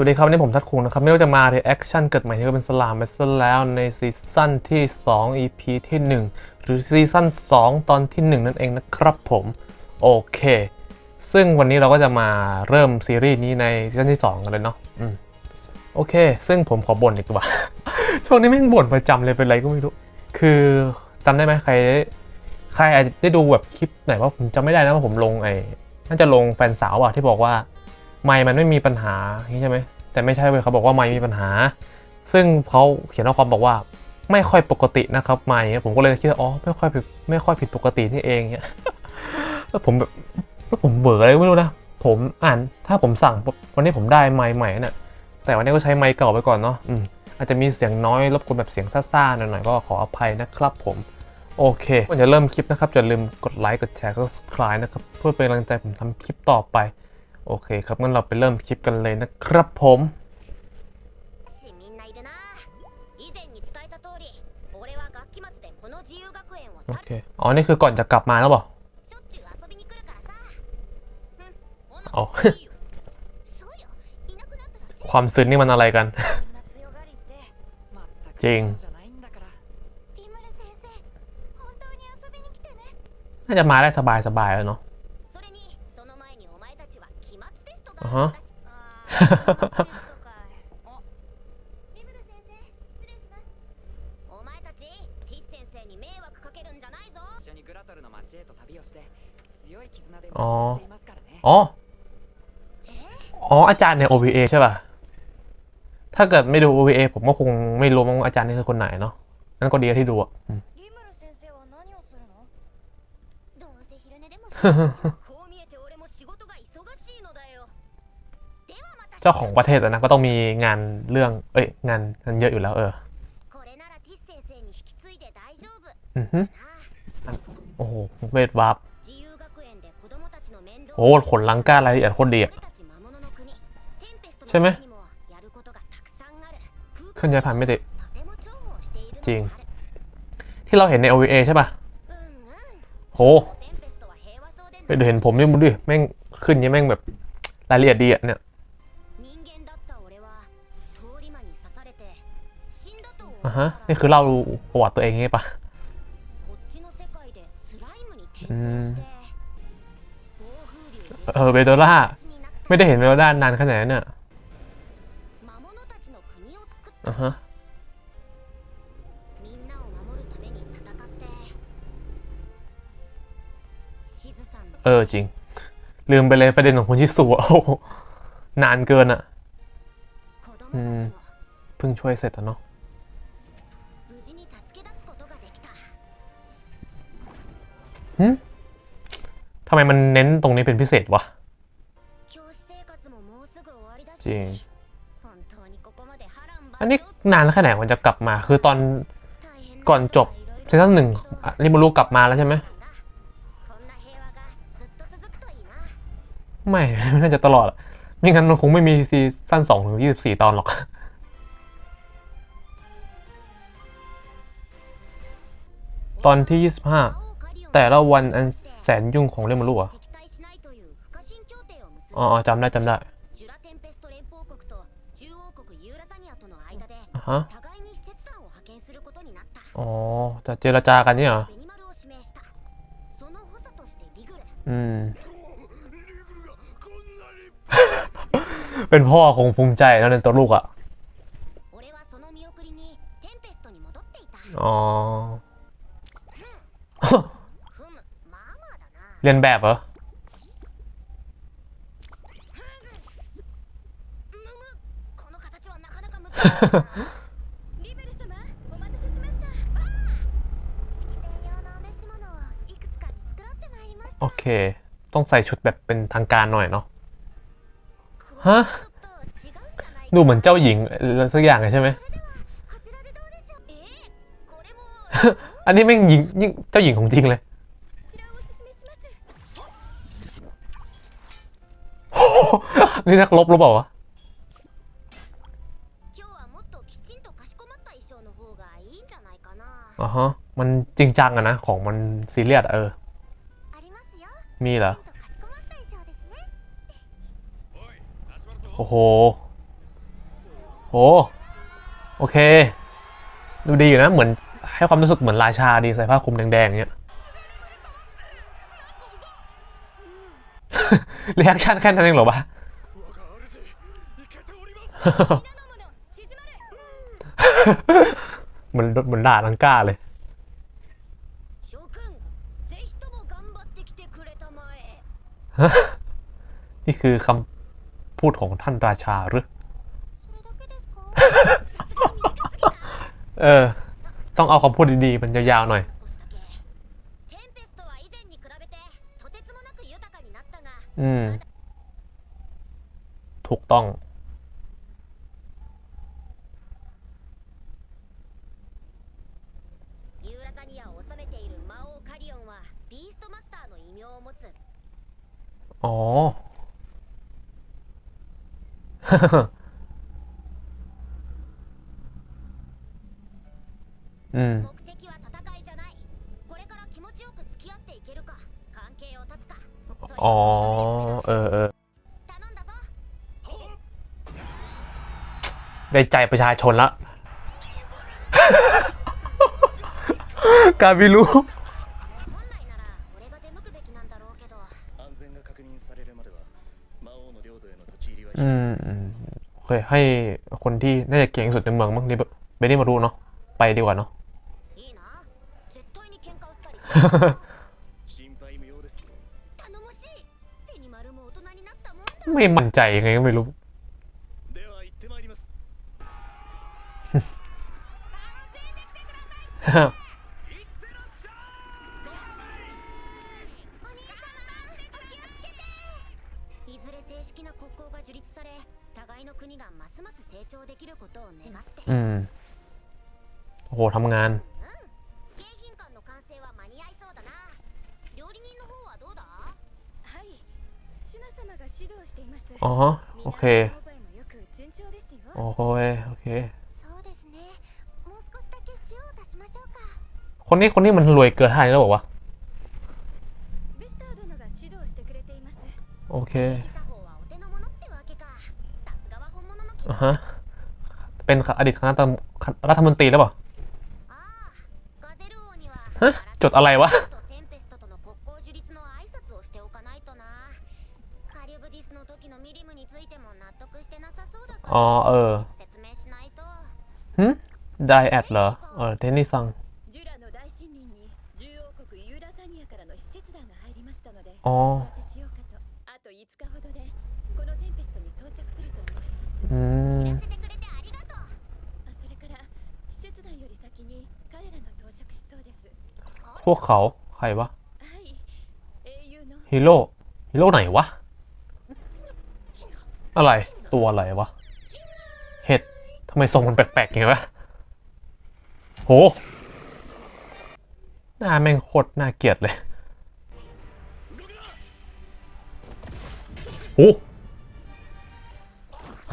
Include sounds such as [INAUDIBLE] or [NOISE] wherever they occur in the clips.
วัสดีครับวันนี้ผมทัดคุงนะครับ ไม่ว่าจะมาในแอคชั่นเกิดใหม่ที่ก็เป็นสลามไปซะแล้วในซีซั่นที่ 2 EP ที่ 1 หรือซีซั่น2 ตอนที่ 1 นั่นเองนะครับผมโอเค ซึ่งวันนี้เราก็จะมาเริ่มซีรีส์นี้ในซีซั่นที่ 2 กันเลยเนาะอืมโอเค ซึ่งผมขอบ่นอีกว่า ช่วงนี้แม่งบ่นประจำเลยเป็นไรก็ไม่รู้ คือจำได้ไหมใคร ใครอาจจะได้ดูแบบคลิปไหนว่าผมจำไม่ได้นะว่าผมลงไอ้น่าจะลงแฟนสาวอะที่บอกว่า ไมค์มันไม่มีปัญหาใช่ไหมแต่ไม่ใช่เว้ยเขาบอกว่าไมค์มีปัญหา ซึ่งเขาเขียนข้อความบอกว่าไม่ค่อยปกตินะครับไมค์ผมก็เลยคิดว่าอ๋อไม่ค่อยผิดไม่ค่อยผิดปกตินี่เองเนี่ยแล้วผมแบบแล้วผมเบื่ออะไรไม่รู้นะผมอ่านถ้าผมสั่งวันนี้ผมได้ไมค์ใหม่เนี่ยแต่วันนี้ก็ใช้ไมค์เก่าไปก่อนเนาะอืมอาจจะมีเสียงน้อยรบกวนแบบเสียงซ่าๆหน่อยๆก็ขออภัยนะครับผมโอเคก่อนจะเริ่มคลิปนะครับอย่าลืมกดไลค์กดแชร์กด subscribe นะครับเพื่อเป็นกำลังใจผมทำคลิปต่อไป โอเคครับงั้นเราไปเริ่มคลิปกันเลยนะครับผมโอเค อ๋อ นี่คือก่อนจะกลับมาแล้วบอกเอาความซึ้นี่มันอะไรกัน จริง น่าจะมาได้สบายๆแล้วเนาะ テストがあはあったしあー期末テストかいおリムル先生失礼しますお前たちティス先生に迷惑かけるんじゃないぞ一緒にグラトルの町へと旅をして強い絆であー結ばれていますからね อ๋อ อ๋อ อาจารย์ใน OVA ใช่ป่ะ ถ้าเกิดไม่ดู OVA ผมก็คงไม่รู้ว่าอาจารย์นี่คือคนไหนเนาะ นั่นก็ดีที่ดูอ่ะอืม リムル先生は何をするのどうせ昼寝でも เจ้าของประเทศนะก็ต้องมีงานเรื่อง เอ้ยงานงานเยอะอยู่แล้วเออโอ้โหเวทวาร์ปโอ้ขนลังก้ารายละเอียดโคตรดียะใช่ไหมขึ้นย้ายผ่านไม่ติจริง ที่เราเห็นใน OVA ใช่ปะโหไปดูเห็นผมนี่มึงดิแม่งขึ้นยัยแม่งแบบรายละเอียดดีอะเนี่ย อะฮะ นี่คือเล่าประวัติตัวเองไงปะเออเบโดล่า ไม่ได้เห็นเบโดล่านานขนาดนั้นเนี่ยอะฮะเออจริง ลืมไปเลยประเด็นของคุณยิสุโอ้นานเกินอะ อืม เพิ่งช่วยเสร็จแล้วเนาะ ทำไมมันเน้นตรงนี้เป็นพิเศษวะ จริง อันนี้นานแค่ไหนมันจะกลับมา คือตอนก่อนจบซีซั่นหนึ่งริมูรูกลับมาแล้วใช่ไหม ไม่ ไม่น่าจะตลอด ไม่งั้นมันคงไม่มีซีซั่นสองถึงยี่สิบสี่ตอนหรอกตอนที่ยี่สิบห้า แต่ละวันอันแสนยุ่งของเรื่องมันรู้เหอ๋อจำได้จำได้ฮะอ๋อจะเจรจากันนี่เหรออืม เป็นพ่อคงภูมิใจนะในตัวลูกอะ่ะอ๋อ รียนแบบเหรอ โอเค ต้องใส่ชุดแบบเป็นทางการหน่อยเนาะ ฮะ ดูเหมือนเจ้าหญิงสักอย่างใช่ไหม อันนี้ไม่งหญิงเจ้าหญิงของจริงเลย นี่นักลบหรือเปล่าวะอ๋อฮะ มันจริงจังอะนะ ของมันซีเรียสเออ มีเหรอ โอ้โห โห โอเค ดูดีอยู่นะ เหมือนให้ความรู้สึกเหมือนราชาดีใส่ผ้าคลุมแดงๆเนี้ย เรีแอคชั่นแค่นั้นเองหรอวะเหมือนเหมือนด่าลังกาเลยนี่คือคำพูดของท่านราชาหรือ เออ ต้องเอาคำพูดดีๆ มันยาวๆหน่อย อืม ถูกต้อง ユーラザニアを治めている魔王カリオンはビーストマスターの異名を持つ อ๋อ อืม อ๋อ เออเออได้ใจประชาชนละกาบิลูอืมโอเค ให้คนที่น่าจะเก่งสุดในเมืองมั้งนี่ไปนี่มารู้เนาะไปดีกว่าเนาะ ไม่มั่นใจยังไงก็ไม่รู้ อืม โหทำงาน อ๋อโอเคโอ้โโอเค คนนี้คนนี้มันรวยเกินห้าแล้วบอกว่าโอเคอะฮะ เป็นอดีตคณะรัฐมนตรีแล้วบอกฮะจดอะไรวะ อ๋อเออหึไดแอดเหรอ เออเทนนิสซังอ๋ออืพวกเขา ใครวะฮีโร่ฮีโร่ไหนวะ อะไรตัวอะไรวะ ทำไมทรงมันแปลกๆอย่างวะโหหน้าแม่งโคตรน่าเกลียดเลยโอ้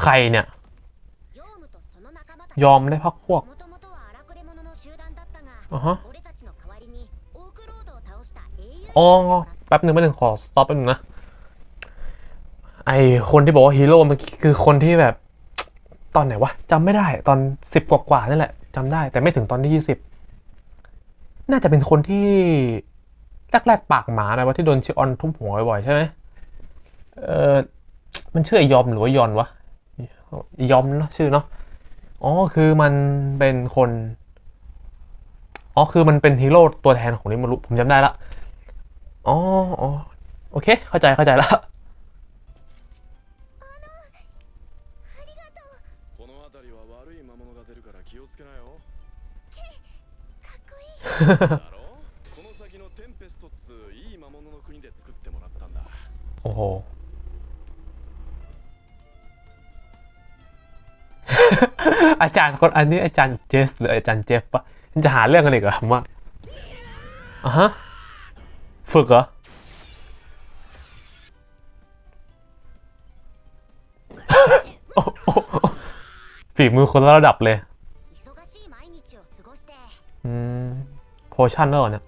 ใครเนี่ย ยอมได้พักพวกอ๋อฮะอ๋อแป๊บหนึ่งแป๊บหนึ่งขอสต็อปแป๊บนึงนะ ไอคนที่บอกว่าฮีโร่มันคือคนที่แบบ ตอนไหนวะจำไม่ได้ตอนสิบกว่าๆนั่นแหละจำได้ แต่ไม่ถึงตอนที่ยี่สิบน่าจะเป็นคนที่แรกๆปากหมานะว่าที่โดนชิออนทุ่มหัวบ่อยๆใช่ไหมเออมันชื่อยอมหรือว่ายอนวะยอมเนอะชื่อเนาะอ๋อคือมันเป็นคนอ๋อคือมันเป็นฮีโร่ตัวแทนของริมารุผมจำได้ละอ๋ออ๋อโอเค เข้าใจเข้าใจแล้ว 辺りは悪い魔物が出るから気をつけなよかっこいいだろこの先のテンペストっつういい魔物の国で作ってもらったんだ โอ้โห อาจารย์คนอันนี้อาจารย์เจสหรืออาจารย์เจฟปะมันจะหาเรื่องกันอีกเหรอผมว่าอ่ะฮะ ฝึกเหรอ โอ้ ฝีมือคนละระดับเลย อืโพชั่นแล้วเหรอเนี่ย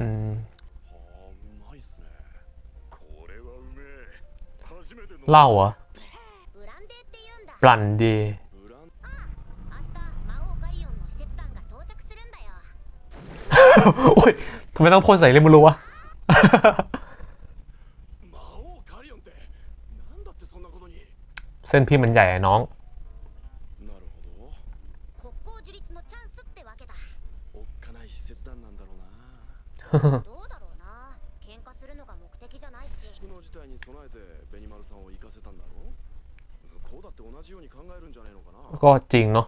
อืมเล่าเหรอปรันดีโอ้ยทำไมต้องพ่นใส่เล่มรูวะ เส้นพี่มันใหญ่น้อง ก็จริงเนาะ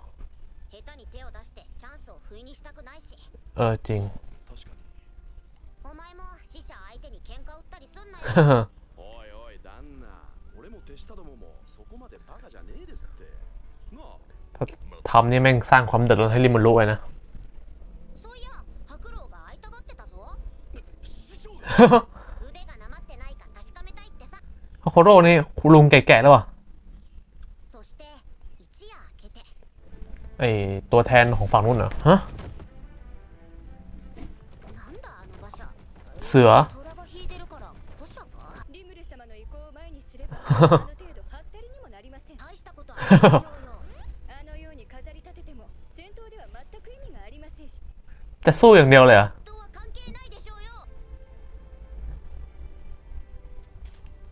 เออจริง 手下どももそこまでバカじゃねえですってなあ ทำนี่แม่งสร้างความเดือดร้อนให้ริมูรู้เลยนะ そういや白狼が会いたがってたぞ師匠腕がなまってないか確かめたいってさ โคโร่นี่คุณลุงแก่ๆแล้ววะ そして一夜明けて ไอตัวแทนของฝั่งนู้นเหรอฮะ なんだあの馬車เสือ จะสู้อย่างเดียวเลยเหร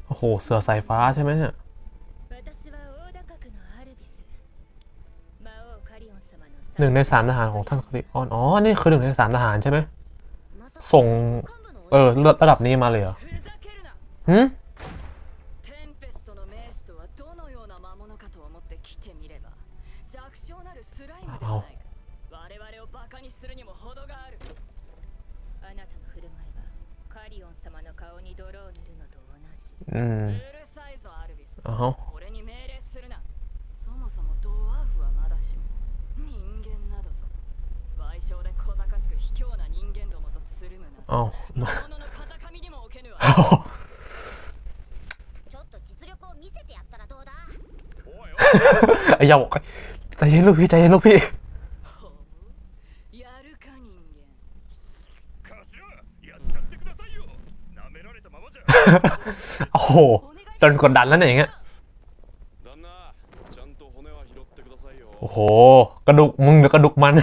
โอ้โห เสือสายฟ้าใช่ไหมเนี่ยหนึ่งในสามทหารของท่านคริออน อ๋อ นี่คือหนึ่งในสามทหารใช่ไหม ส่ง เออระดับนี้มาเลยเหรอหืม うん。あ。俺に命令するな。そもそもドワーフはまだしも人間などと賠償で小賢しく卑怯な人間どもとつる。あ、ちょっと実力を見せてやったらどうだ？[LAUGHS] いや、もう、大変のび、大変のび。Ha [LAUGHS] ha. โหโดนกดดันแล้วเนี่ยอย่างเงี้ยโอ้โห กระดูกมึงหรือกระดูกมัน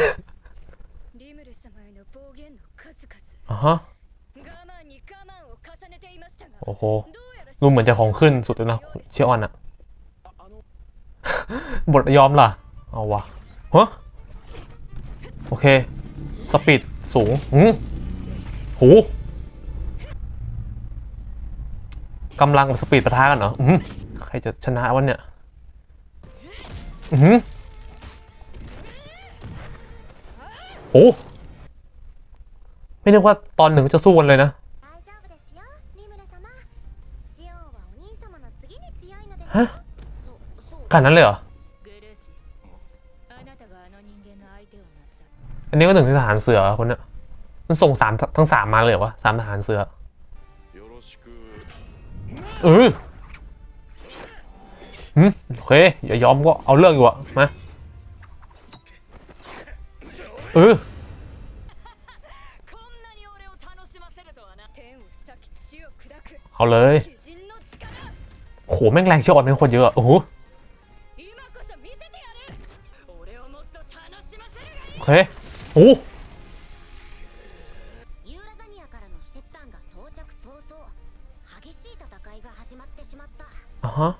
อะฮะโอ้โหรูเหมือนจะของขึ้นสุดเลยนะเชี่ยออนอะบทยอมล่ะ เอาวะฮะโอเค สปีดสูง หืหู กำลังกับสปีดประทะกันเหรอใครจะชนะวันเนี่ยอือโอ้ไม่นึกว่าตอนหนึ่งจะสู้กันเลยนะฮะขนาดนั้นเลยเหรอ อันนี้ก็หนึ่งในทหารเสือคนเนี้ยมันส่งสามทั้งสามมาเลยวะสามทหารเสือ เอออืมโอเคอย่ายอมก็เอาเรื่องอยู่อะมาเออเอาเลยโหแม่งแรงเชียวอ่อนเป็นคนเยอะโอ้โหโอเคโอ้ ฮะ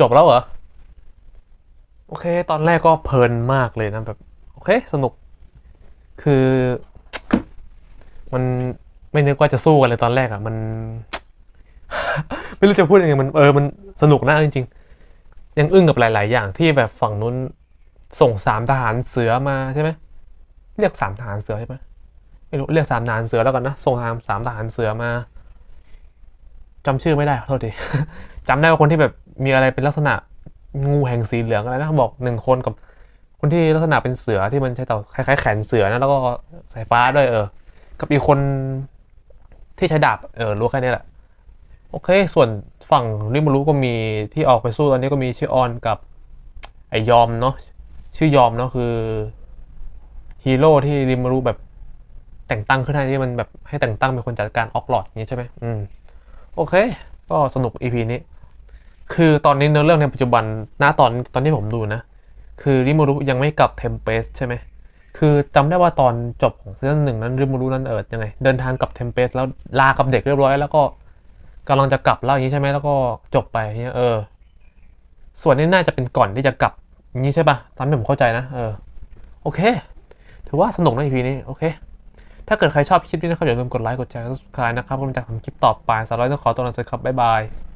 จบแล้วเหรอ โอเค ตอนแรกก็เพลินมากเลยนะแบบ โอเค สนุก คือ มันไม่นึกว่าจะสู้กันเลยตอนแรกอะ่ะ มัน ไม่รู้จะพูดยังไงมันเออมันสนุกนะจริงๆ ยังอึ้งกับหลาย ๆ อย่างที่แบบฝั่งนู้นส่งสามทหารเสือมาใช่ไหมเรียกสามทหารเสือใช่ไหม ไม่รู้เรียกสามทหารเสือแล้วกันนะส่งทหารสามทหารเสือมาจำชื่อไม่ได้ขอโทษทีจำได้ว่าคนที่แบบมีอะไรเป็นลักษณะงูแห่งสีเหลืองอะไรนะบอกหนึ่งคนกับ คนที่ลักษณะเป็นเสือที่มันใช้ต่อคล้ายๆแขนเสือนะแล้วก็สายฟ้าด้วยเออ กับอีกคนที่ใช้ดาบเออรู้แค่นี้แหละโอเค ส่วนฝั่งริมารุก็มีที่ออกไปสู้ตอนนี้ก็มีชื่อออนกับไอยอมเนาะชื่อยอมเนาะคือฮีโร่ที่ริมารุแบบ แต่งตั้งขึ้นให้ที่มันแบบให้แต่งตั้งเป็นคนจัดการออกหลอดอย่างนี้ใช่ไหมอืมโอเค ก็สนุก EP นี้ คือตอนนี้เนื้อเรื่องในปัจจุบันณตอนตอนที่ผมดูนะ คือริมูรุยังไม่กลับเทมเปสใช่ไหมคือจำได้ว่าตอนจบของซีซั่นหนึ่งนั้นริมูรุนั้นเอิดยังไง เดินทางกลับเทมเปสแล้วลากับเด็กเรียบร้อย แล้วก็กำลังจะกลับแล้วอย่างนี้ใช่ไหมแล้วก็จบไปอย่างเงี้ยเออ ส่วนนี้น่าจะเป็นก่อนที่จะกลับอย่างนี้ใช่ปะตามที่ผมเข้าใจนะเออโอเค ถือว่าสนุกนะ EP นี้โอเค ถ้าเกิดใครชอบคลิปนี้นะครับอย่าลืมกดไลค์กดแชร์กด subscribe นะครับผมจะทำคลิปต่อไปสำหรับวันนี้ต้องขอตัวลาไปครับบ๊ายบาย